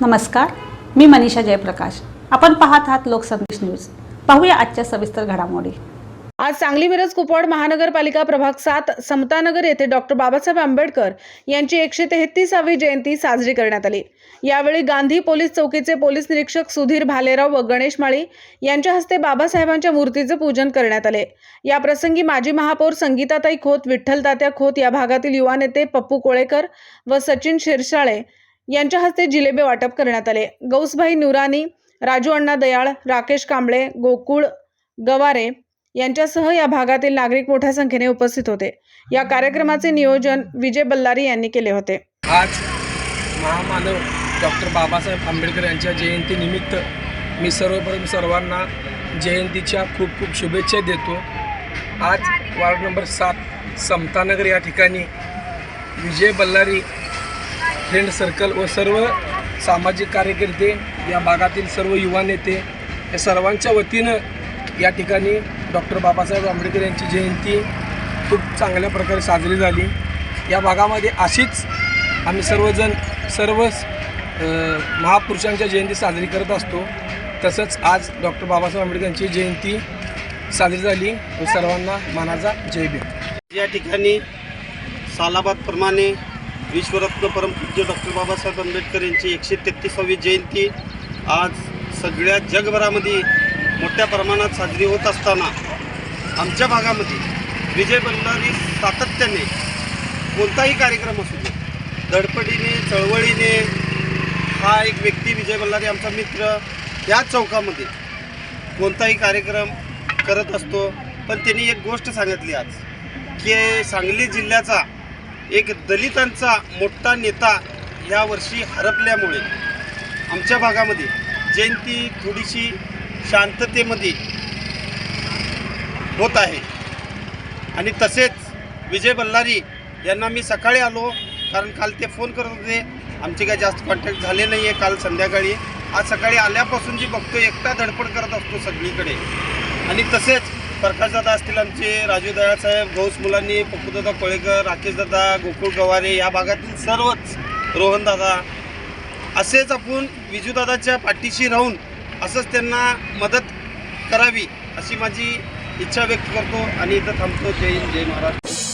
नमस्कार मी मनीषा जयप्रकाश. आपण पाहत आहात लोकसंदेश न्यूज. पाहूया आजच्या सविस्तर घडामोडी. आज सांगली मिरज कुपवाड महानगरपालिका प्रभाग सात समतानगर येथे डॉक्टर बाबासाहेब आंबेडकर यांची एकशे तेहतीसावी जयंती साजरी करण्यात आली. यावेळी गांधी पोलीस चौकीचे पोलीस निरीक्षक सुधीर भालेराव व गणेश माळी यांच्या हस्ते बाबासाहेबांच्या मूर्तीचे पूजन करण्यात आले. या प्रसंगी माजी महापौर संगीताताई खोत विठ्ठल तात्या खोत या भागातील युवा नेते पप्पू कोळेकर व सचिन शिरसाळे यांच्या हस्ते जिलेबे वाटप करण्यात आले. गौसभाई नुरानी राजू अण्णा दयाळ राकेश कांबळे गोकुळ गवारे यांच्यासह या भागातील नागरिक मोठ्या संख्येने उपस्थित होते. या कार्यक्रमाचे नियोजन विजय बल्लारी यांनी केले होते. आज महामानव डॉक्टर बाबासाहेब आंबेडकर यांच्या जयंतीनिमित्त मी सर्वप्रथम सर्वांना जयंतीच्या खूप खूप शुभेच्छा देतो. आज वार्ड नंबर सात समतानगर या ठिकाणी विजय बल्लारी फ्रेंड सर्कल व सर्व सामाजिक कार्यकर्ते या भागातील सर्व युवा नेते या सर्वांच्या वतीनं या ठिकाणी डॉक्टर बाबासाहेब आंबेडकर यांची जयंती खूप चांगल्या प्रकारे साजरी झाली. या भागामध्ये अशीच आम्ही सर्वजण सर्वच महापुरुषांच्या जयंती साजरी करत असतो. तसंच आज डॉक्टर बाबासाहेब आंबेडकर यांची जयंती साजरी झाली. व सर्वांना मानाचा जय भेट या ठिकाणी सालाबादप्रमाणे विश्वरत्न परमपूज्य डॉक्टर बाबासाहेब आंबेडकर यांची एकशे तेहतीसावी जयंती आज सगळ्या जगभरामध्ये मोठ्या प्रमाणात साजरी होत असताना आमच्या भागामध्ये विजय बल्लारी सातत्याने कोणताही कार्यक्रम असू दे धडपडीने चळवळीने हा एक व्यक्ती विजय बल्लारी आमचा मित्र या चौकामध्ये कोणताही कार्यक्रम करत असतो. पण त्यांनी एक गोष्ट सांगितली आज की सांगली जिल्ह्याचा एक दलितांचा मोठा नेता यावर्षी हरपल्यामुळे आमच्या भागामध्ये जयंती थोडीशी शांततेमध्ये होत आहे. आणि तसेच विजय बल्लारी यांना मी सकाळी आलो कारण काल ते फोन करत होते. आमचे काही जास्त कॉन्टॅक्ट झाले नाही आहे काल संध्याकाळी. आज सकाळी आल्यापासून जी बघतो एकटा धडपड करत असतो सगळीकडे. आणि तसेच प्रकाशदादा असतील आमचे राजू दयासाहेब घोष मुलांनी पप्पूदादा कोळेकर राकेशदादा गोकुळ गवारे या भागातील सर्वच रोहनदादा असेच आपण विजूदादाच्या पाठीशी राहून असंच त्यांना मदत करावी अशी माझी इच्छा व्यक्त करतो आणि इथं थांबतो. जय हिंद जय महाराष्ट्र.